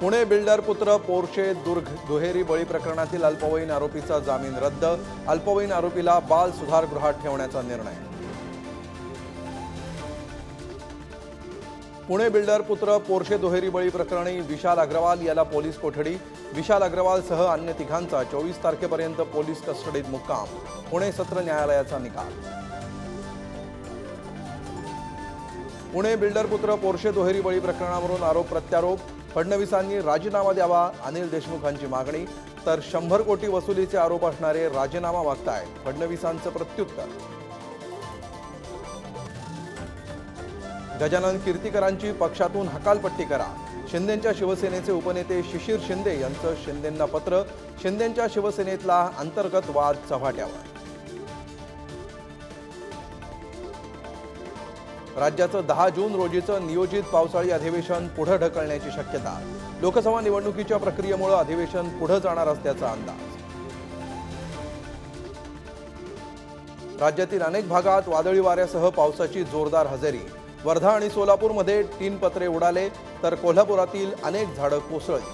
Pune builder पुत्र Porsche दुर्ग दुहेरी बळी प्रकरणातील अल्पवयीन आरोपीचा जामीन रद्द अल्पवयीन आरोपीला बाल सुधारगृहात ठेवण्याचा निर्णय. पुणे बिल्डर पुत्र पोर्शे दुहेरी बळी प्रकरणी विशाल अग्रवाल याला पोलीस कोठडी विशाल अग्रवालसह अन्य तिघांचा चोवीस तारखेपर्यंत पोलीस कस्टडीत मुक्काम पुणे सत्र न्यायालयाचा निकाल. पुणे बिल्डर पुत्र पोर्शे दुहेरी बळी प्रकरणावरून आरोप प्रत्यारोप. फडणवीसांनी राजीनामा द्यावा अनिल देशमुखांची मागणी. तर शंभर कोटी वसुलीचे आरोप असणारे राजीनामा मागतायत फडणवीसांचं प्रत्युत्तर. गजानन कीर्तीकरांची पक्षातून हकालपट्टी करा. शिंदेंच्या शिवसेनेचे उपनेते शिशिर शिंदे यांचं शिंदेंना पत्र. शिंदेंच्या शिवसेनेतला अंतर्गत वाद चव्हाट्यावर. राज्याचं दहा जून रोजीचं नियोजित पावसाळी अधिवेशन पुढे ढकलण्याची शक्यता. लोकसभा निवडणुकीच्या प्रक्रियेमुळे अधिवेशन पुढे जाणार असल्याचा अंदाज. राज्यातील अनेक भागात वादळी वाऱ्यासह पावसाची जोरदार हजेरी. वर्धा आणि सोलापूरमध्ये तीन पत्रे उडाले तर कोल्हापुरातील अनेक झाडं कोसळली.